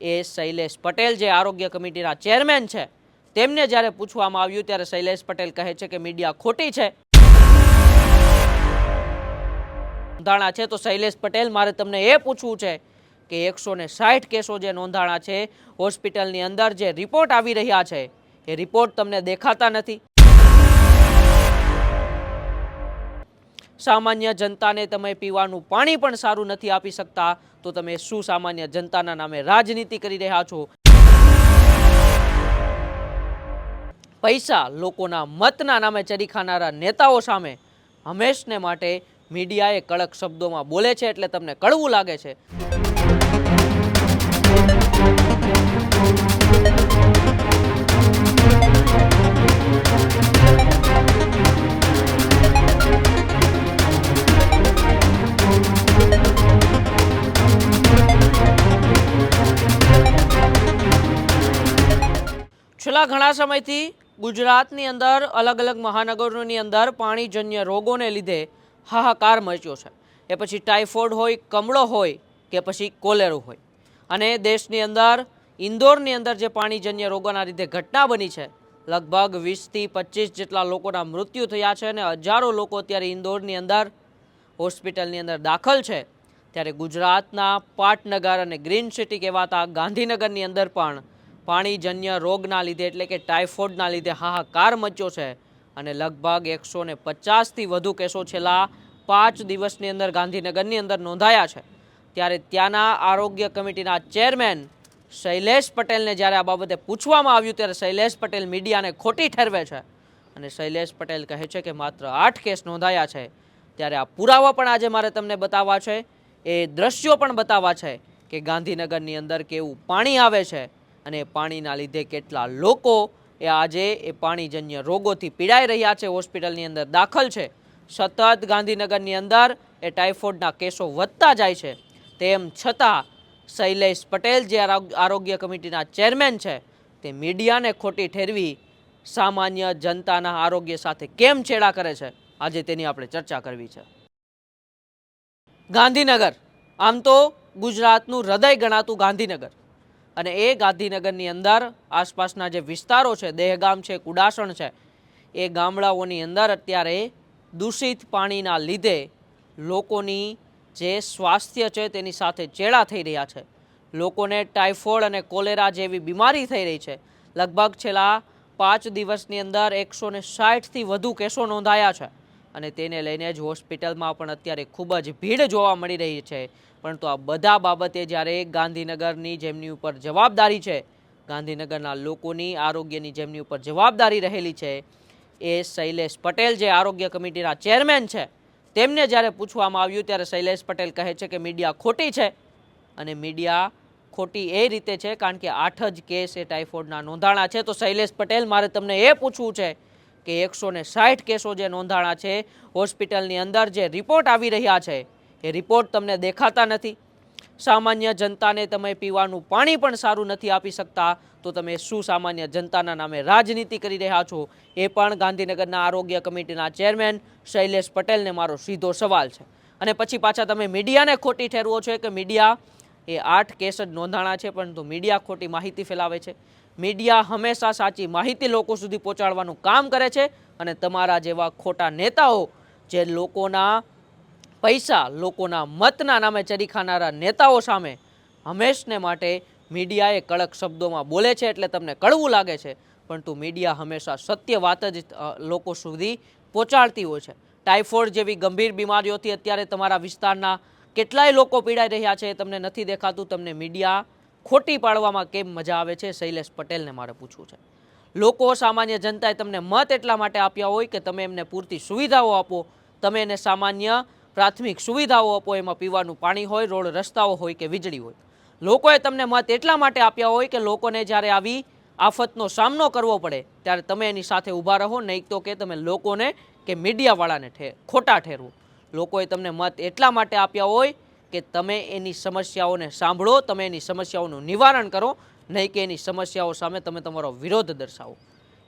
એ શૈલેષ પટેલ જે આરોગ્ય કમિટીના ચેરમેન છે, તેમને જ્યારે પૂછવામાં આવ્યું ત્યારે શૈલેષ પટેલ કહે છે કે મીડિયા ખોટી છે. નોંધાણા છે તો શૈલેષ પટેલ, મારે તમને એ પૂછવું છે કે એકસો ને સાઠ કેસો જે નોંધાણા છે, હોસ્પિટલની અંદર જે રિપોર્ટ આવી રહ્યા છે, એ રિપોર્ટ તમને દેખાતા નથી. સામાન્ય જનતાને તમે પીવાનું પાણી પણ સારું નથી આપી શકતા, તો તમે શું સામાન્ય જનતાના નામે રાજનીતિ કરી રહ્યા છો? પૈસા લોકોના મતના નામે ચરી ખાનારા નેતાઓ સામે હંમેશને માટે મીડિયાએ કડક શબ્દોમાં બોલે છે એટલે તમને કડવું લાગે છે. છેલ્લા ઘણા સમયથી ગુજરાતની અંદર, અલગ અલગ મહાનગરોની અંદર પાણીજન્ય રોગોને લીધે હાહાકાર મચ્યો છે. એ પછી ટાઇફોઇડ હોય, કમળો હોય, કે પછી કોલેરો હોય. અને દેશની અંદર, ઇન્દોરની અંદર જે પાણીજન્ય રોગોના લીધે ઘટના બની છે, લગભગ વીસથી પચીસ જેટલા લોકોના મૃત્યુ થયા છે અને હજારો લોકો અત્યારે ઇન્દોરની અંદર હોસ્પિટલની અંદર દાખલ છે. ત્યારે ગુજરાતના પાટનગર અને ગ્રીન સિટી કહેવાતા ગાંધીનગરની અંદર પણ પાણીજન્ય રોગના લીધે એટલે કે ટાઇફોઇડના લીધે હાહાકાર મચ્યો છે અને લગભગ એકસો ને પચાસથી વધુ કેસો છેલ્લા પાંચ દિવસની અંદર ગાંધીનગરની અંદર નોંધાયા છે. ત્યારે ત્યાંના આરોગ્ય કમિટીના ચેરમેન શૈલેષ પટેલને જ્યારે આ બાબતે પૂછવામાં આવ્યું ત્યારે શૈલેષ પટેલ મીડિયાને ખોટી ઠેરવે છે અને શૈલેષ પટેલ કહે છે કે માત્ર આઠ કેસ નોંધાયા છે. ત્યારે આ પુરાવા પણ આજે મારે તમને બતાવવા છે. એ દ્રશ્યો પણ બતાવવા છે કે ગાંધીનગરની અંદર કેવું પાણી આવે છે અને પાણીના લીધે કેટલા લોકો એ આજે એ પાણીજન્ય રોગોથી પીડાઈ રહ્યા છે. હોસ્પિટલની અંદર દાખલ છે. સતત ગાંધીનગરની અંદર એ ટાઇફોઇડના કેસો વધતા જાય છે. તેમ છતાં શૈલેષ પટેલ જે આરોગ્ય કમિટીના ચેરમેન છે, તે મીડિયાને ખોટી ઠેરવી સામાન્ય જનતાના આરોગ્ય સાથે કેમ છેડા કરે છે? આજે તેની આપણે ચર્ચા કરવી છે. ગાંધીનગર. આમ તો ગુજરાતનું હૃદય ગણાતું ગાંધીનગર. અને એ ગાંધીનગરની અંદર આસપાસના જે વિસ્તારો છે, દેહગામ છે, કુડાસણ છે, એ ગામડાઓની અંદર અત્યારે દૂષિત પાણીના લીધે લોકોની જે સ્વાસ્થ્ય છે તેની સાથે ચેડા થઈ રહ્યા છે. લોકોને ટાઇફોઇડ અને કોલેરા જેવી બીમારી થઈ રહી છે. લગભગ છેલ્લા પાંચ દિવસની અંદર એકસો ને સાઠથી વધુ કેસો નોંધાયા છે અને તેને લઈને જ હોસ્પિટલમાં પણ અત્યારે ખૂબ જ ભીડ જોવા મળી રહી છે. પરંતુ આ બધા બાબતે જ્યારે ગાંધીનગરની જેમની ઉપર જવાબદારી છે, ગાંધીનગરના લોકોની આરોગ્યની જેમની ઉપર જવાબદારી રહેલી છે, એ શૈલેષ પટેલ જે આરોગ્ય કમિટીના ચેરમેન છે, તેમને જ્યારે પૂછવામાં આવ્યું ત્યારે શૈલેષ પટેલ કહે છે કે મીડિયા ખોટી છે અને મીડિયા ખોટી એ રીતે છે કારણ કે આઠ જ કેસ એ ટાઇફોઇડના નોંધાણા છે. તો શૈલેષ પટેલ, મારે તમને એ પૂછવું છે કે એકસો ને સાઠ કેસો જે નોંધાણા છે, હોસ્પિટલની અંદર જે રિપોર્ટ આવી રહ્યા છે એ રિપોર્ટ તમને દેખાતા નથી. સામાન્ય જનતાને તમે પીવાનું પાણી પણ સારું નથી આપી શકતા, તો તમે શું સામાન્ય જનતાના નામે રાજનીતિ કરી રહ્યા છો? એ પણ ગાંધીનગરના આરોગ્ય કમિટીના ચેરમેન શૈલેષ પટેલને મારો સીધો સવાલ છે. અને પછી પાછા તમે મીડિયાને ખોટી ઠેરવો છો કે મીડિયા એ આઠ કેસ જ નોંધાણા છે, પરંતુ મીડિયા ખોટી માહિતી ફેલાવે છે. મીડિયા હંમેશા સાચી માહિતી લોકો સુધી પહોંચાડવાનું કામ કરે છે અને તમારા જેવા ખોટા નેતાઓ જે લોકોના પૈસા લોકોના મતના નામે ચરી ખાનારા નેતાઓ સામે હંમેશને માટે મીડિયાએ કડક શબ્દોમાં બોલે છે એટલે તમને કડવું લાગે છે, પરંતુ મીડિયા હંમેશા સત્ય વાત જ લોકો સુધી પહોંચાડતી હોય છે. ટાઇફોઇડ જેવી ગંભીર બીમારીઓથી અત્યારે તમારા વિસ્તારના કેટલાય લોકો પીડાઈ રહ્યા છે એ તમને નથી દેખાતું. તમને મીડિયા ખોટી પાડવામાં કેમ મજા આવે છે, શૈલેષ પટેલને મારે પૂછવું છે. લોકો સામાન્ય જનતાએ તમને મત એટલા માટે આપ્યા હોય કે તમે એમને પૂરતી સુવિધાઓ આપો, તમે એને સામાન્ય પ્રાથમિક સુવિધાઓ આપો, એમાં પીવાનું પાણી હોય, રોડ રસ્તાઓ હોય કે વીજળી હોય. લોકોએ તમને મત એટલા માટે આપ્યા હોય કે લોકોને જ્યારે આવી આફતનો સામનો કરવો પડે, ત્યારે તમે એની સાથે ઊભા રહો, નહીં તો કે તમે લોકોને કે મીડિયાવાળાને ઠે, ખોટા ઠેરવો. લોકોએ તમને મત એટલા માટે આપ્યા હોય કે તમે એની સમસ્યાઓને સાંભળો, તમે એની સમસ્યાઓનું નિવારણ કરો, નહીં કે એની સમસ્યાઓ સામે તમે તમારો વિરોધ દર્શાવો.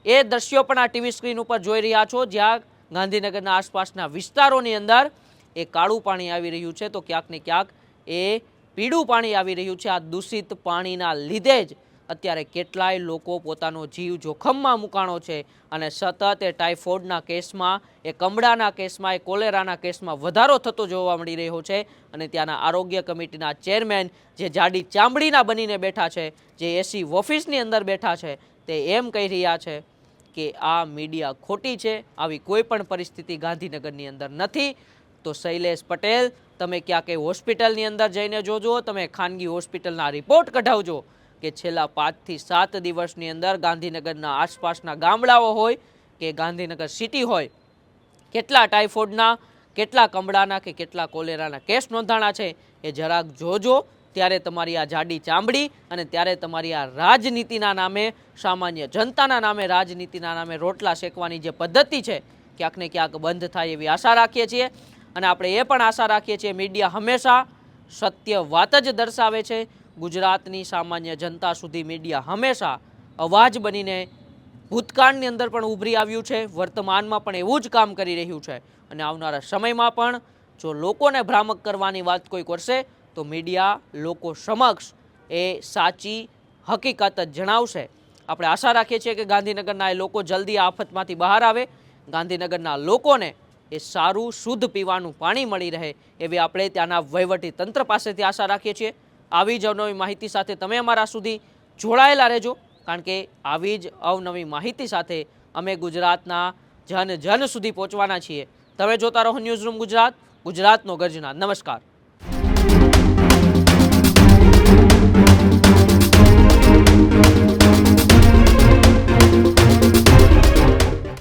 એ દ્રશ્યો પણ આ ટીવી સ્ક્રીન ઉપર જોઈ રહ્યા છો. જ્યાં ગાંધીનગરના આસપાસના વિસ્તારોની અંદર એ કાળું પાણી આવી રહ્યું છે, તો ક્યાંક ને ક્યાંક એ પીળું પાણી આવી રહ્યું છે. આ દૂષિત પાણીના લીધે જ અત્યારે કેટલાય લોકો પોતાનો જીવ જોખમમાં મુકાણો છે અને સતત એ ટાઇફોઇડના કેસમાં, એ કમળાના કેસમાં, એ કોલેરાના કેસમાં વધારો થતો જોવા મળી રહ્યો છે. અને ત્યાંના આરોગ્ય કમિટીના ચેરમેન જે જાડી ચામડીના બનીને બેઠા છે, જે એસી ઓફિસની અંદર બેઠા છે, તે એમ કહી રહ્યા છે કે આ મીડિયા ખોટી છે. આવી કોઈ પણ પરિસ્થિતિ ગાંધીનગરની અંદર નથી. તો શૈલેષ પટેલ, તમે ક્યાંક હોસ્પિટલની અંદર જઈને જોજો, તમે ખાનગી હોસ્પિટલના રિપોર્ટ કઢાવજો કે છેલ્લા પાંચથી સાત દિવસની અંદર ગાંધીનગરના આસપાસના ગામડાઓ હોય કે ગાંધીનગર સિટી હોય, કેટલા ટાઇફોઇડના, કેટલા કમળાના કે કેટલા કોલેરાના કેસ નોંધાણા છે એ જરાક જોજો. ત્યારે તમારી આ જાડી ચામડી અને ત્યારે તમારી આ રાજનીતિના નામે, સામાન્ય જનતાના નામે, રાજનીતિના નામે રોટલા શેકવાની જે પદ્ધતિ છે, ક્યાંક ને ક્યાંક બંધ થાય એવી આશા રાખીએ છીએ. અને આપણે એ પણ આશા રાખીએ છીએ મીડિયા હંમેશા સત્ય વાત જ દર્શાવે છે. ગુજરાતની સામાન્ય જનતા સુધી મીડિયા હંમેશા અવાજ બનીને ભૂતકાળની અંદર પણ ઉભરી આવ્યું છે. વર્તમાનમાં પણ એવું જ કામ કરી રહ્યું છે. અને આવનારા સમયમાં પણ જો લોકોને ભ્રામક કરવાની વાત કોઈ કરશે તો મીડિયા લોકો સમક્ષ એ સાચી હકીકત જ જણાવશે. આપણે આશા રાખીએ છીએ કે ગાંધીનગરના એ લોકો જલ્દી આફતમાંથી બહાર આવે. ગાંધીનગરના લોકોને એ સારું, શુદ્ધ પીવાનું પાણી મળી રહે એવી આપણે ત્યાંના વહીવટી તંત્ર પાસેથી આશા રાખીએ છીએ. આવી જ અવનવી માહિતી સાથે તમે અમારા સુધી જોડાયેલા રહેજો, કારણ કે આવી જ અવનવી માહિતી સાથે અમે ગુજરાતના જન જન સુધી પહોંચવાના છીએ. તમે જોતા રહો ન્યૂઝ રૂમ ગુજરાત, ગુજરાતનો ગર્જના. નમસ્કાર.